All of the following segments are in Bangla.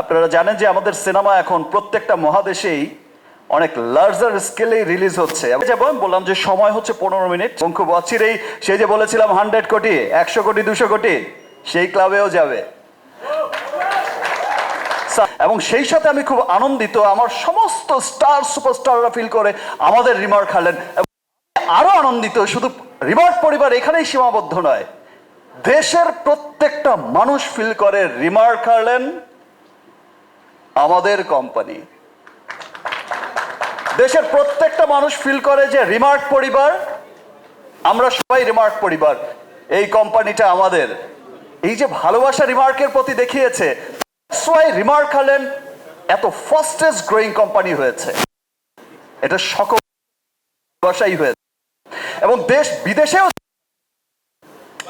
আপনারা জানেন যে আমাদের সিনেমা এখন প্রত্যেকটা মহাদেশেই অনেক লার্জার স্কেলেই রিলিজ হচ্ছে। যেমন বললাম যে সময় হচ্ছে পনেরো মিনিট। এবং খুব অচিরেই সেই যে বলেছিলাম হান্ড্রেড কোটি, একশো কোটি, দুশো কোটি, সেই ক্লাবেও যাবে। এবং সেই সাথে আমি খুব আনন্দিত, আমার সমস্ত স্টার সুপারস্টাররা ফিল করে আমাদের রিমার্ক এবং আরও আনন্দিত, শুধু রিমার্ক পরিবার এখানেই সীমাবদ্ধ নয়, দেশের প্রত্যেকটা মানুষ ফিল করে রিমার্ক হারলেন। আমাদের কোম্পানি দেশের প্রত্যেকটা মানুষ ফিল করে যে রিমার্ক পরিবার, আমরা সবাই রিমার্ক পরিবার, এই কোম্পানিটা আমাদের। এই যে ভালোবাসা রিমার্কের প্রতি দেখিয়েছে রিমার্ক হলেন এত ফাস্টেস্ট গ্রোয়িং কোম্পানি হয়েছে। এটা সকল ভালোবাসাই হয়েছে। এবং দেশ বিদেশেও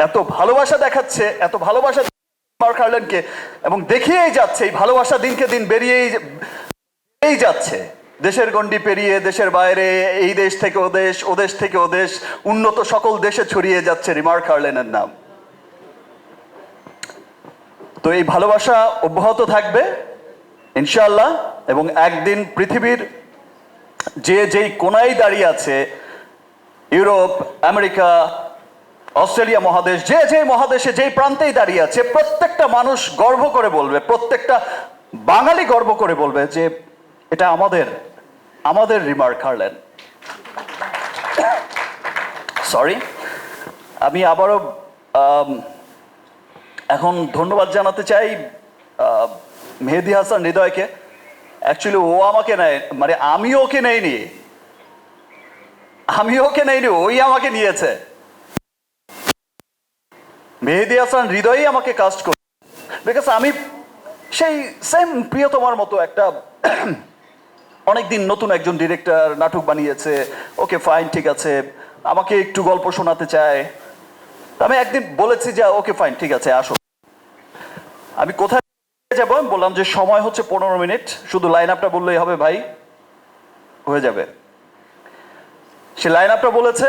এত ভালোবাসা দেখাচ্ছে, এত ভালোবাসা রিমার্ক হারলেনকে এবং দেখিয়েই যাচ্ছে, এই ভালোবাসা দিনকে দিন বেরিয়েই যাচ্ছে। দেশের গণ্ডি পেরিয়ে দেশের বাইরে, এই দেশ থেকে ও দেশ ও দেশ থেকে ও দেশ, উন্নত সকল দেশে ছড়িয়ে যাচ্ছে রিমার্ক হারলেনের নাম। তো এই ভালোবাসা অব্যাহত থাকবে, ইনশাআল্লাহ, এবং একদিন পৃথিবীর যে যেই কোনায় দাঁড়িয়ে আছে, ইউরোপ, আমেরিকা অস্ট্রেলিয়া মহাদেশ, যে যে মহাদেশে, যেই প্রান্তেই দাঁড়িয়ে আছে, প্রত্যেকটা মানুষ গর্ব করে বলবে, প্রত্যেকটা বাঙালি গর্ব করে বলবে যে এটা আমাদের আমাদের রিমার্ক, হারলেন। সরি আমি আবারও এখন ধন্যবাদ জানাতে চাই মেহেদি হাসান হৃদয়কে। অ্যাকচুয়ালি ও আমাকে নেয় মানে আমি ওকে নেইনি। আমি ওকে নেইনি, ওই আমাকে নিয়েছে। মেহেদি হাসান হৃদয়ই আমাকে কাস্ট করে বিকজ আমি সেই সেম প্রিয়তমার মতো একটা অনেকদিন নতুন একজন ডিরেক্টর নাটক বানিয়েছে। ওকে ফাইন ঠিক আছে। আমাকে একটু গল্প শোনাতে চায়। আমি একদিন বলেছি যে, ওকে ফাইন ঠিক আছে, আসো। আমি কোথায় যাব? আমি বললাম যে, সময় হচ্ছে পনেরো মিনিট। শুধু লাইন আপটা বললেই হবে ভাই। হয়ে যাবে। সে লাইন আপটা বলেছে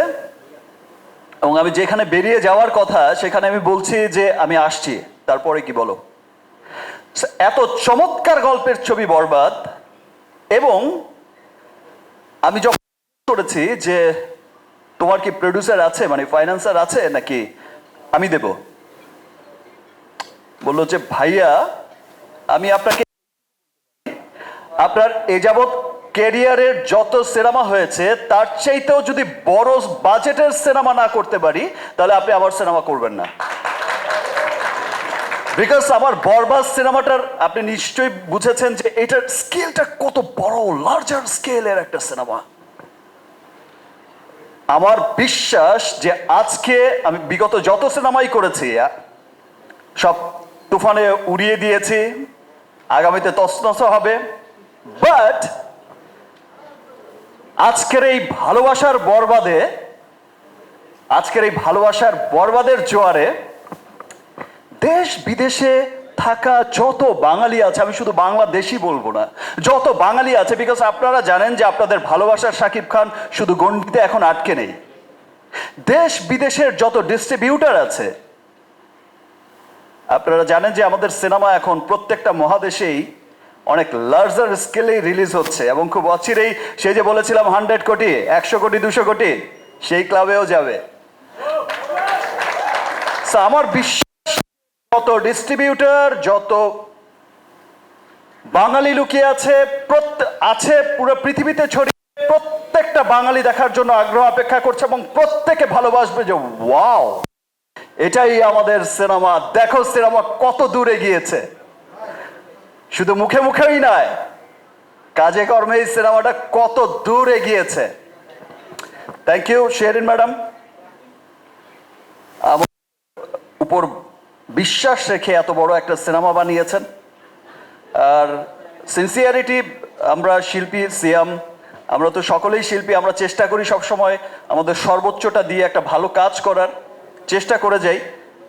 এবং আমি যেখানে বেরিয়ে যাওয়ার কথা, সেখানে আমি বলছি যে আমি আসছি। তারপরে কি বলো? এত চমৎকার গল্পের ছবি বরবাদ, এবং আমি যখন করেছি যে তোমার কি প্রডিউসার আছে মানে ফাইন্যান্সার আছে, নাকি আমি দেব? বলল যে, ভাইয়া, আমি আপনাকে, আপনার এ যাবৎ ক্যারিয়ারের যত সিনেমা হয়েছে, তার চাইতেও যদি বড় বাজেটের সিনেমা না করতে পারি, তাহলে আপনি আমার সিনেমা করবেন না। বিকজ আমার বরবাস সিনেমাটার আপনি নিশ্চয়ই বুঝেছেন যে এটার স্কেলটা কত বড় লার্জার স্কেলের একটা সিনেমা। আমার বিশ্বাস যে আজকে আমি বিগত যত সিনেমাই করেছি সব তুফানে উড়িয়ে দিয়েছি, আগামীতে তসনস হবে বাট আজকের এই ভালোবাসার বরবাদে, আজকের এই ভালোবাসার বরবাদের জোয়ারে দেশ বিদেশে থাকা যত বাঙালি আছে, আমি শুধু বাংলাদেশি বলব না, যত বাঙালি আছে বিকজ আপনারা জানেন যে আপনাদের ভালোবাসার শাকিব খান শুধু গণ্ডিতে এখন আটকে নেই। দেশ বিদেশের যত ডিস্ট্রিবিউটার আছে, আপনারা জানেন যে আমাদের সিনেমা এখন প্রত্যেকটা মহাদেশেই অনেক লার্জার স্কেলেই রিলিজ হচ্ছে এবং খুব অচিরেই সে যে বলেছিলাম হান্ড্রেড কোটি, একশো কোটি, দুশো কোটি, সেই ক্লাবেও যাবে। আমার বিশ্বাস, যত ডিস্ট্রিবিউটর যত বাঙালি লুকিয়ে আছে আছে পুরো পৃথিবীতে ছড়িয়ে, প্রত্যেকটা বাঙালি দেখার জন্য আগ্রহ অপেক্ষা করছে এবং প্রত্যেকে ভালোবাসবে যে ওয়াও এটাই আমাদের সিনেমা দেখো সিনেমা কত দূরে গিয়েছে শুধু মুখে মুখেই নয়, কাজে কর্মে এই সিনেমাটা কত দূরে গিয়েছে থ্যাংক ইউ শেরিন ম্যাডাম আমার উপর বিশ্বাস রেখে এত বড় একটা সিনেমা বানিয়েছেন। আর সিনসিয়ারিটি আমরা শিল্পী, সিয়াম, আমরা তো সকলেই শিল্পী, আমরা চেষ্টা করি সব সময় আমাদের সর্বোচ্চটা দিয়ে একটা ভালো কাজ করার, চেষ্টা করে যাই।